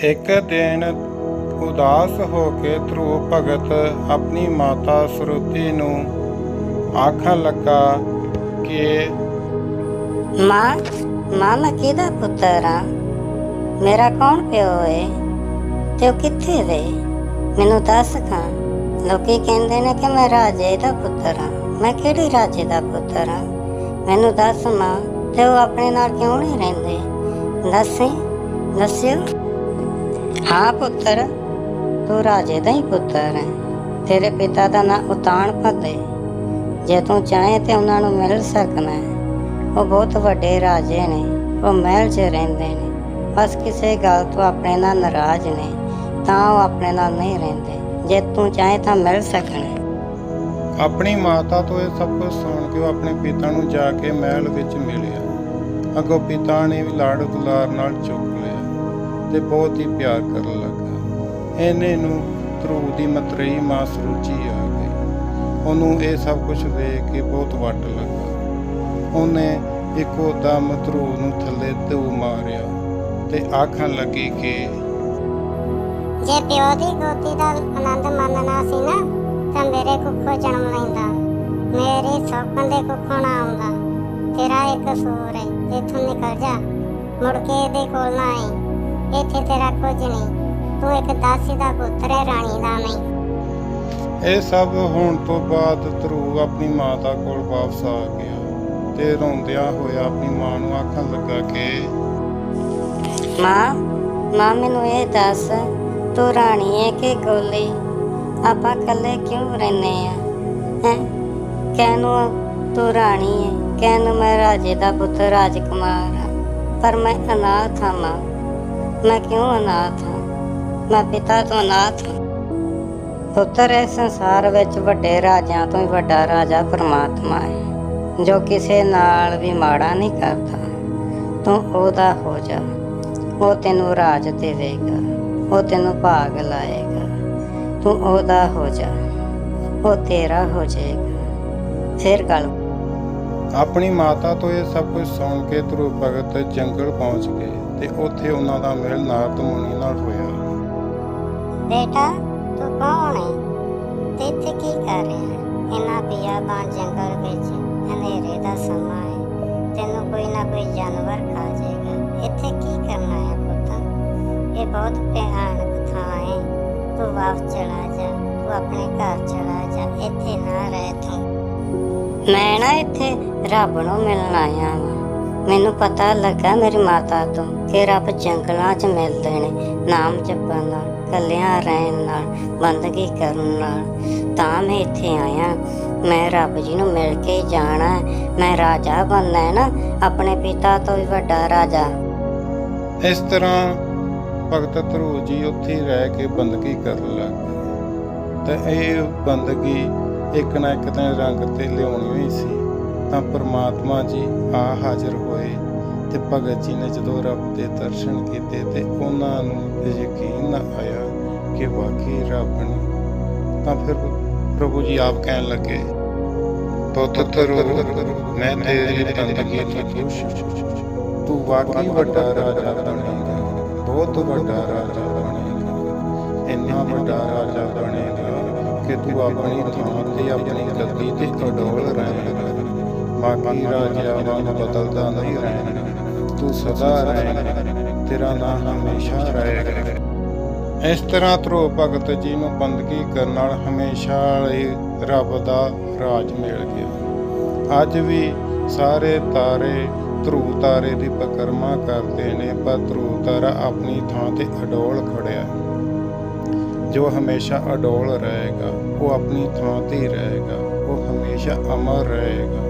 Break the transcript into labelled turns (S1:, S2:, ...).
S1: ਇੱਕ ਦਿਨ ਉਦਾਸ ਹੋ ਕੇ ਧਰੂਪ ਭਗਤ ਆਪਣੀ ਮਾਤਾ ਸਰੂਤੀ ਨੂੰ ਆਖਣ ਲੱਗਾ ਕਿ
S2: ਮਾਂ ਮਾਂ ਮੈਂ ਕਿਹਦਾ ਪੁੱਤਰ ਆ? ਮੇਰਾ ਕੌਣ ਪਿਓ ਏ? ਤੇ ਉਹ ਕਿੱਥੇ ਵੇ? ਮੈਨੂੰ ਦੱਸ ਖਾਂ ਲੋਕੀ ਕਹਿੰਦੇ ਨੇ ਕਿ ਮੈਂ ਰਾਜੇ ਦਾ ਪੁੱਤਰ ਆ। ਮੈਂ ਕਿਹੜੇ ਰਾਜੇ ਦਾ ਪੁੱਤਰ ਆ? ਮੈਨੂੰ ਦੱਸ ਮਾਂ, ਤੇ ਉਹ ਆਪਣੇ ਨਾਲ ਕਿਉਂ ਨਹੀਂ ਰਹਿੰਦੇ? ਦੱਸੇ, ਦੱਸਿਓ। ਹਾਂ ਪੁੱਤਰ, ਤੂੰ ਰਾਜੇ ਦਾ ਹੀ ਪੁੱਤਰ ਹੈ। ਤੇਰੇ ਪਿਤਾ ਦਾ ਨਾਂ ਉਤਾਨ ਭੱਦੇ ਜੇ ਤੂੰ ਚਾਹੇ ਤੇ ਉਹਨਾਂ ਨੂੰ ਮਿਲ ਸਕਣਾ ਹੈ। ਉਹ ਬਹੁਤ ਵੱਡੇ ਰਾਜੇ ਨੇ, ਉਹ ਮਹਿਲ 'ਚ ਰਹਿੰਦੇ ਨੇ। ਬਸ ਕਿਸੇ ਗੱਲ ਤੋਂ ਆਪਣੇ ਨਾਲ ਨਾਰਾਜ਼ ਨੇ, ਤਾਂ ਉਹ ਆਪਣੇ ਨਾਲ ਨਹੀਂ ਰਹਿੰਦੇ। ਜੇ ਤੂੰ ਚਾਹੇ ਤਾਂ ਮਿਲ ਸਕਣਾ
S1: ਆਪਣੀ ਮਾਤਾ ਤੋਂ ਇਹ ਸਭ ਕੁਝ ਸੁਣ ਕੇ ਉਹ ਆਪਣੇ ਪਿਤਾ ਨੂੰ ਜਾ ਕੇ ਮਹਿਲ ਵਿੱਚ ਮਿਲਿਆ। ਅੱਗੋਂ ਪਿਤਾ ਨੇ ਵੀ ਲਾੜ ਦੁਲਾਰ ਨਾਲ ਚੁੱਕ ਲਿਆ। ਤੇ ਬਹੁਤ ਹੀ ਪਿਆਰ ਕਰਨ ਲੱਗਾ। ਇਹਨੇ ਨੂੰ ਧਰੂਪ ਦੀ ਮਤਰੇਈ ਮਾਂ ਸਰੂਚੀ ਆ ਗਈ। ਉਹਨੂੰ ਇਹ ਸਭ ਕੁਝ ਵੇਖ ਕੇ ਬਹੁਤ ਵੱਟ ਲੱਗਾ। ਉਹਨੇ ਇੱਕੋ ਦਮ ਧਰੂਪ ਨੂੰ ਥੱਲੇ ਧੂ ਮਾਰਿਆ ਤੇ ਆਖਣ ਲੱਗੀ ਕਿ
S3: ਜੇ ਪਿਓ ਦੀ ਗੋਦੀ ਦਾ ਆਨੰਦ ਮੰਨਣਾ ਸੀ ਨਾ, ਤਾਂ ਮੇਰੇ ਕੁੱਖੋਂ ਜਨਮ ਲੈਂਦਾ। ਮੇਰੇ ਸੌਕਣ ਦੇ ਕੁੱਖੋਂ ਨਾ ਆਉਂਦਾ। ਤੇਰਾ ਇੱਕ ਕਸੂਰ ਹੈ ਇੱਥੋਂ ਨਿਕਲ ਜਾ। ਮੁੜ ਕੇ ਇਹਦੇ ਕੋਲ ਨਾ ਆਈ। ਇੱਥੇ ਤੇਰਾ ਕੁਝ ਨਹੀਂ। ਤੂੰ ਇੱਕ ਦਾਸੀ ਦਾ ਪੁੱਤਰ ਹੈ ਰਾਣੀ ਦਾ ਨਹੀਂ।
S1: ਇਹ ਸਭ ਹੋਣ ਤੋਂ ਬਾਅਦ ਧਰੂਪ ਆਪਣੀ ਮਾਤਾ ਕੋਲ ਵਾਪਸ ਆ ਗਿਆ। ਤੇ ਰੋਂਦਿਆਂ ਹੋਇਆ ਆਪਣੀ ਮਾਂ ਨੂੰ ਆਖਣ ਲੱਗਾ ਕਿ
S2: ਮਾਂ ਮਾਂ ਮੈਨੂੰ ਇਹ ਦੱਸ ਤੂੰ ਰਾਣੀ ਹੈ ਕਿ ਗੋਲੀ? ਆਪਾਂ ਇਕੱਲੇ ਕਿਉਂ ਰਹਿੰਦੇ ਆ? ਹੈ? ਕਹਿਨੂੰ ਤੂੰ ਰਾਣੀ ਹੈ। ਕਹਿਨੂੰ ਮੈਂ ਰਾਜੇ ਦਾ ਪੁੱਤਰ ਰਾਜਕੁਮਾਰ ਹਾਂ। ਪਰ ਮੈਂ ਅਨਾਥ ਹਾਂ ਮਾਂ। ਮੈਂ ਕਿਉਂ ਅਨਾਥ ਹਾਂ? ਮੈਂ ਪਿਤਾ ਤੋਂ ਅਨਾਥ ਹਾਂ। ਪੁੱਤਰ ਇਸ ਸੰਸਾਰ ਵਿੱਚ ਵੱਡੇ ਰਾਜਿਆਂ ਤੋਂ ਵੀ ਵੱਡਾ ਰਾਜਾ ਪਰਮਾਤਮਾ ਹੈ, ਜੋ ਕਿਸੇ ਨਾਲ ਵੀ ਮਾੜਾ ਨਹੀਂ ਕਰਦਾ। ਤੂੰ ਉਹਦਾ ਹੋ ਜਾ। ਉਹ ਤੈਨੂੰ ਰਾਜ ਦੇਵੇਗਾ। ਉਹ ਤੈਨੂੰ ਭਾਗ ਲਾਏਗਾ। ਤੂੰ ਉਹਦਾ ਹੋ ਜਾ। ਉਹ ਤੇਰਾ ਹੋ ਜਾਏਗਾ। ਫਿਰ ਗੱਲ
S1: ਆਪਣੀ ਮਾਤਾ ਤੋਂ ਇਹ ਸਭ ਕੁਝ ਸੁਣ ਕੇ ਧਰੂਪ ਭਗਤ ਜੰਗਲ ਪਹੁੰਚ ਗਏ ਤੇ ਉੱਥੇ ਉਹਨਾਂ ਦਾ ਮਿਲ ਨਾਰਦ ਮੁਨੀ ਨਾਲ ਹੋਇਆ।
S3: ਬੇਟਾ, ਤੂੰ ਕੌਣ ਹੈ ਤੇ ਇੱਥੇ ਕੀ ਕਰ ਰਿਹਾ ਹੈ? ਇਹਨਾਂ ਬਿਆਬਾਨ ਜੰਗਲ ਵਿੱਚ ਹਨੇਰੇ ਦਾ ਸਮਾਂ ਹੈ। ਤੈਨੂੰ ਕੋਈ ਨਾ ਕੋਈ ਜਾਨਵਰ ਖਾ ਜਾਏਗਾ। ਇੱਥੇ ਕੀ ਕਰਨਾ ਹੈ ਪੁੱਤ? ਇਹ ਬਹੁਤ ਭਿਆਨਕ ਥਾਂ ਹੈ ਤੂੰ ਵਾਪਸ ਚਲਾ ਜਾ। ਤੂੰ ਆਪਣੇ ਘਰ ਚਲਾ ਜਾ। ਇੱਥੇ ਨਾ ਰਹਿ ਤੂੰ।
S2: ਮੈਂ ਨਾ ਇੱਥੇ ਰੱਬ ਨੂੰ ਮਿਲਣ ਆਇਆ ਵਾਂ। ਮੈਨੂੰ ਪਤਾ ਲੱਗਾ ਮੇਰੀ ਮਾਤਾ ਤੋਂ ਕਿ ਰੱਬ ਜੰਗਲਾਂ 'ਚ ਮਿਲਦੇ ਨੇ, ਨਾਮ ਜਪਣ ਨਾਲ ਕੱਲਿਆਂ ਰਹਿਣ ਨਾਲ, ਬੰਦਗੀ ਕਰਨ ਨਾਲ। ਤਾਂ ਮੈਂ ਇੱਥੇ ਆਇਆ। ਮੈਂ ਰੱਬ ਜੀ ਨੂੰ ਮਿਲ ਕੇ ਜਾਣਾ ਮੈਂ ਰਾਜਾ ਬਣਨਾ ਹੈ ਨਾ, ਆਪਣੇ ਪਿਤਾ ਤੋਂ ਵੀ ਵੱਡਾ ਰਾਜਾ।
S1: ਇਸ ਤਰ੍ਹਾਂ ਭਗਤ ਧਰੂ ਜੀ ਉੱਥੇ ਰਹਿ ਕੇ ਬੰਦਗੀ ਕਰਨ ਲੱਗ ਗਏ। ਤੇ ਇਹ ਬੰਦਗੀ ਇੱਕ ਨਾ ਇੱਕ ਦਿਨ ਰੰਗ ਤੇ ਲਿਆਉਣੀ ਹੋਈ ਸੀ, ਤਾਂ ਪ੍ਰਮਾਤਮਾ ਜੀ ਆ ਹਾਜ਼ਰ ਹੋਏ ਤੇ ਭਗਤ ਜੀ ਨੇ ਜਦੋਂ ਰੱਬ ਦੇ ਦਰਸ਼ਨ ਕੀਤੇ ਤੇ ਉਹਨਾਂ ਨੂੰ ਯਕੀਨ ਨਾ ਆਇਆ ਕਿ ਵਾਕਈ ਰੱਬ ਨੇ। ਤਾਂ ਫਿਰ ਪ੍ਰਭੂ ਜੀ ਆਪ ਕਹਿਣ ਲੱਗੇ, ਪੁੱਤ ਧਰੂਪ ਮੈਂ ਤੇਰੀ ਬੰਦਗੀ ਤੋਂ ਖੁਸ਼ ਤੂੰ ਵਾਕਈ ਵੱਡਾ ਰਾਜਾ ਬਣੇਗਾ, ਬਹੁਤ ਵੱਡਾ ਰਾਜਾ ਬਣੇਗਾ, ਇੰਨਾ ਵੱਡਾ ਰਾਜਾ ਬਣੇਗਾ ਕਿ ਤੂੰ ਆਪਣੀ ਥਾਂ ਤੇ ਆਪਣੀ ਗੱਦੀ ਤੇ ਅਡੋਲ ਰਹੇਗਾ ਬਾਕੀ ਰਾਜਿਆਂ ਵਾਂਗ ਬਦਲਦਾ ਨਹੀਂ ਰਹੇਗਾ ਤੂੰ ਸਦਾ ਰਹੇਗਾ ਤੇਰਾ ਨਾਮ ਹਮੇਸ਼ਾ ਰਹੇਗਾ। ਇਸ ਤਰ੍ਹਾਂ ਧਰੋ ਭਗਤ ਜੀ ਨੂੰ ਬੰਦਗੀ ਕਰਨ ਨਾਲ ਹਮੇਸ਼ਾ ਲਈ ਰੱਬ ਦਾ ਰਾਜ ਮਿਲ ਗਿਆ। ਅੱਜ ਵੀ ਸਾਰੇ ਤਾਰੇ ਧਰੂ ਤਾਰੇ ਦੀ ਪਕਰਮਾ ਕਰਦੇ ਨੇ, ਪਰ ਧਰੂ ਤਾਰਾ ਆਪਣੀ ਥਾਂ ਤੇ ਅਡੋਲ ਖੜਿਆ। ਜੋ ਹਮੇਸ਼ਾ ਅਡੋਲ ਰਹੇਗਾ ਉਹ ਆਪਣੀ ਥਾਂ ਤੇ ਰਹੇਗਾ ਉਹ ਹਮੇਸ਼ਾ ਅਮਰ ਰਹੇਗਾ।